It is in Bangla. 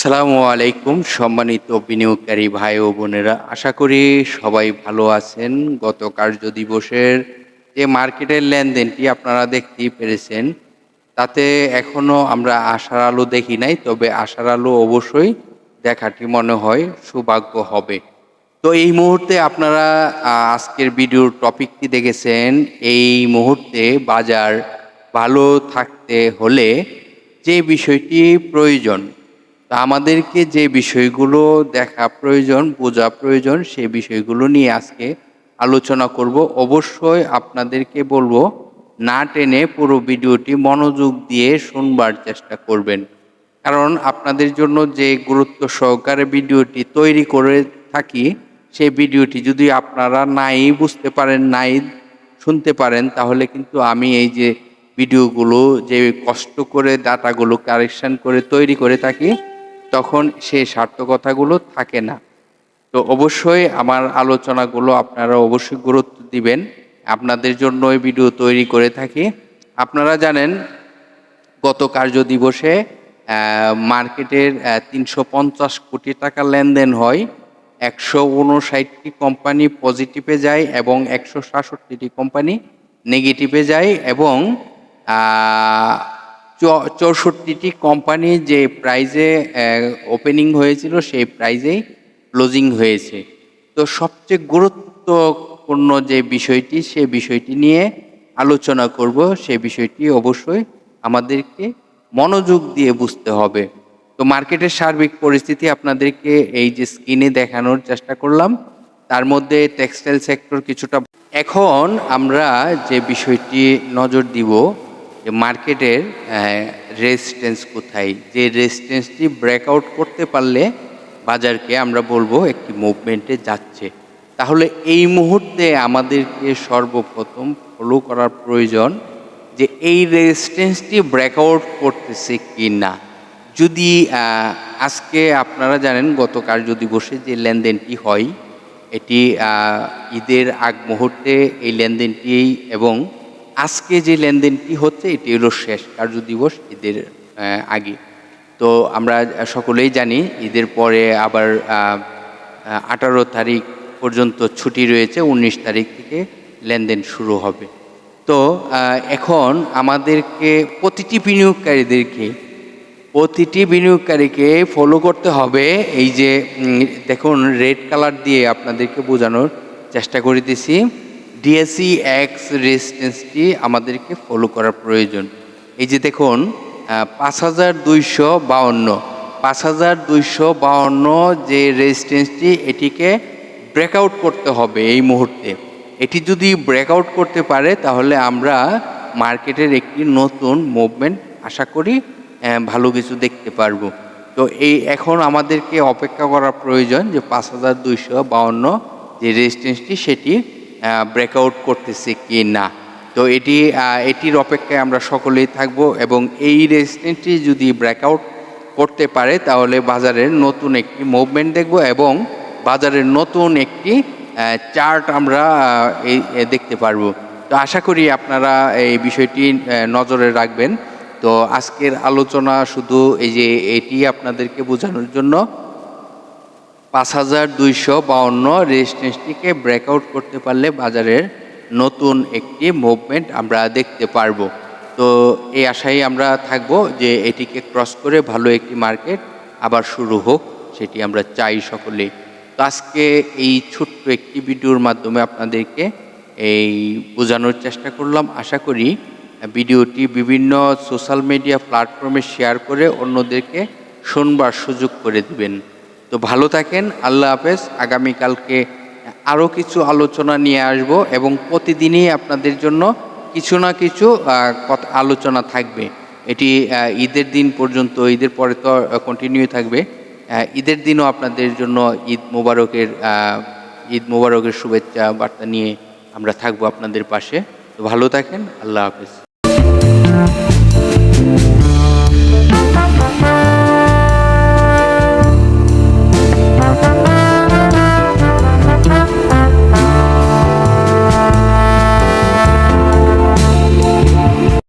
আসসালামু আলাইকুম, সম্মানিত বিনিয়োগকারী ভাই ও বোনেরা। আশা করি সবাই ভালো আছেন। গত কার্য দিবসের যে মার্কেটের লেনদেনটি আপনারা দেখতেই পেরেছেন, তাতে এখনও আমরা আশার আলো দেখি নাই, তবে আশার আলো অবশ্যই দেখাটি মনে হয় সৌভাগ্য হবে। তো এই মুহূর্তে আপনারা আজকের ভিডিওর টপিকটি দেখেছেন, এই মুহূর্তে বাজার ভালো থাকতে হলে যে বিষয়টি প্রয়োজন তা আমাদেরকে যে বিষয়গুলো দেখা প্রয়োজন, বোঝা প্রয়োজন সেই বিষয়গুলো নিয়ে আজকে আলোচনা করব। অবশ্যই আপনাদেরকে বলব, না টেনে পুরো ভিডিওটি মনোযোগ দিয়ে শুনবার চেষ্টা করবেন। কারণ আপনাদের জন্য যে গুরুত্ব সহকারে ভিডিওটি তৈরি করে থাকি সেই ভিডিওটি যদি আপনারা নাই বুঝতে পারেন, নাই শুনতে পারেন, তাহলে কিন্তু আমি এই যে ভিডিওগুলো যে কষ্ট করে, ডাটাগুলো কারেকশন করে তৈরি করে থাকি তখন সেই সার্থকতাগুলো থাকে না। তো অবশ্যই আমার আলোচনাগুলো আপনারা অবশ্যই গুরুত্ব দিবেন। আপনাদের জন্য এই ভিডিও তৈরি করে থাকি। আপনারা জানেন, গত কার্য দিবসে মার্কেটের তিনশো পঞ্চাশ কোটি টাকা লেনদেন হয়। একশো উনষাটটি কোম্পানি পজিটিভে যায় এবং একশো সাতষট্টিটি কোম্পানি নেগেটিভে যায় এবং চৌষট্টিটি কোম্পানি যে প্রাইজে ওপেনিং হয়েছিল, সেই প্রাইজেই ক্লোজিং হয়েছে। তো সবচেয়ে গুরুত্বপূর্ণ যে বিষয়টি, সে বিষয়টি নিয়ে আলোচনা করব। সে বিষয়টি অবশ্যই আমাদেরকে মনোযোগ দিয়ে বুঝতে হবে। তো মার্কেটের সার্বিক পরিস্থিতি আপনাদেরকে এই যে স্ক্রিনে দেখানোর চেষ্টা করলাম, তার মধ্যে টেক্সটাইল সেক্টর কিছুটা। এখন আমরা যে বিষয়টি নজর দিব যে মার্কেটের রেজিস্ট্যান্স কোথায়? যে রেজিস্ট্যান্সটি ব্রেকআউট করতে পারলে বাজারকে আমরা বলব একটি মুভমেন্টে যাচ্ছে। তাহলে এই মুহূর্তে আমাদেরকে সর্বপ্রথম ফলো করার প্রয়োজন যে এই রেজিস্ট্যান্সটি ব্রেকআউট করতেছে কি না যদি আজকে আপনারা জানেন গত কার্য দিবসে যে লেনদেনটি হয়, এটি ঈদের আগ মুহূর্তে এই লেনদেনটি এবং আজকে যে লেনদেনটি হচ্ছে, এটি হলো শেষ কার্য দিবস ঈদের আগে। তো আমরা সকলেই জানি ঈদের পরে আবার আঠারো তারিখ পর্যন্ত ছুটি রয়েছে, উনিশ তারিখ থেকে লেনদেন শুরু হবে। তো এখন আমাদেরকে প্রতিটি বিনিয়োগকারীদেরকে, প্রতিটি বিনিয়োগকারীকে ফলো করতে হবে। এই যে দেখুন রেড কালার দিয়ে আপনাদেরকে বোঝানোর চেষ্টা করিতেছি। ডিএসি এক্স রেজিস্ট্যান্সটি আমাদেরকে ফলো করার প্রয়োজন। এই যে দেখুন পাঁচ হাজার দুইশো বাউন্ন, পাঁচ হাজার দুইশো বাউন্ন যে রেজিস্ট্যান্সটি এটিকে ব্রেকআউট করতে হবে এই মুহূর্তে। এটি যদি ব্রেকআউট করতে পারে, তাহলে আমরা মার্কেটের একটি নতুন মুভমেন্ট আশা করি ভালো কিছু দেখতে পারব। তো এই এখন আমাদেরকে অপেক্ষা করা প্রয়োজন যে পাঁচ হাজার দুইশো বাউন্ন যে রেজিস্ট্যান্সটি সেটি ব্রেকআউট করতেছে কি না। তো এটি এটির অপেক্ষায় আমরা সকলেই থাকব এবং এই রেজিস্ট্যান্সটি যদি ব্রেকআউট করতে পারে, তাহলে বাজারের নতুন একটি মুভমেন্ট দেখব এবং বাজারের নতুন একটি চার্ট আমরা এই দেখতে পারব। তো আশা করি আপনারা এই বিষয়টি নজরে রাখবেন। তো আজকের আলোচনা শুধু এই যে এটি আপনাদেরকে বোঝানোর জন্য পাঁচ হাজার দুইশো বাউন্ন রেজিস্ট্যান্সটিকে ব্রেকআউট করতে পারলে বাজারের নতুন একটি মুভমেন্ট আমরা দেখতে পারব। তো এই আশায় আমরা থাকব যে এটিকে ক্রস করে ভালো একটি মার্কেট আবার শুরু হোক, সেটি আমরা চাই সকলেই। তো আজকে এই ছোট্ট একটি ভিডিওর মাধ্যমে আপনাদেরকে এই বোঝানোর চেষ্টা করলাম। আশা করি ভিডিওটি বিভিন্ন সোশ্যাল মিডিয়া প্ল্যাটফর্মে শেয়ার করে অন্যদেরকে শোনবার সুযোগ করে দিবেন। তো ভালো থাকেন, আল্লাহ হাফেজ। আগামীকালকে আরও কিছু আলোচনা নিয়ে আসব এবং প্রতিদিনই আপনাদের জন্য কিছু না কিছু আলোচনা থাকবে। এটি ঈদের দিন পর্যন্ত, ঈদের পরে তো কন্টিনিউ থাকবে। ঈদের দিনও আপনাদের জন্য ঈদ মোবারকের ঈদ মোবারকের শুভেচ্ছা বার্তা নিয়ে আমরা থাকব আপনাদের পাশে। তো ভালো থাকেন, আল্লাহ হাফেজ।